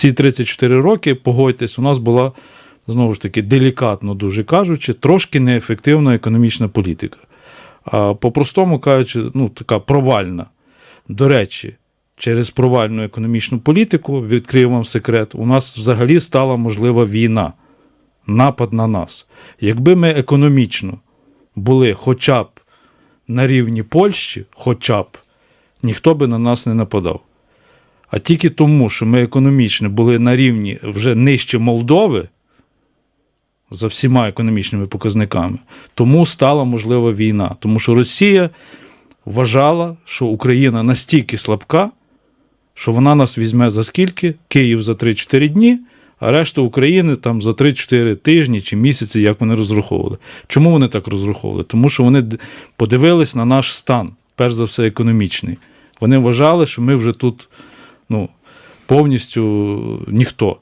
ці 34 роки, погодьтесь, у нас була знову ж таки делікатно дуже кажучи, трошки неефективна економічна політика. А по-простому кажучи, ну, така провальна. До речі, через провальну економічну політику, відкрию вам секрет, у нас взагалі стала можлива війна, напад на нас. Якби ми економічно були хоча б на рівні Польщі, хоча б, ніхто би на нас не нападав. А тільки тому, що ми економічно були на рівні вже нижче Молдови за всіма економічними показниками, тому стала можлива війна. Тому що Росія вважала, що Україна настільки слабка, що вона нас візьме за скільки? Київ за 3-4 дні, а решта України там за 3-4 тижні чи місяці, як вони розраховували. Чому вони так розраховували? Тому що вони подивились на наш стан, перш за все, економічний. Вони вважали, що ми вже тут ну, повністю ніхто.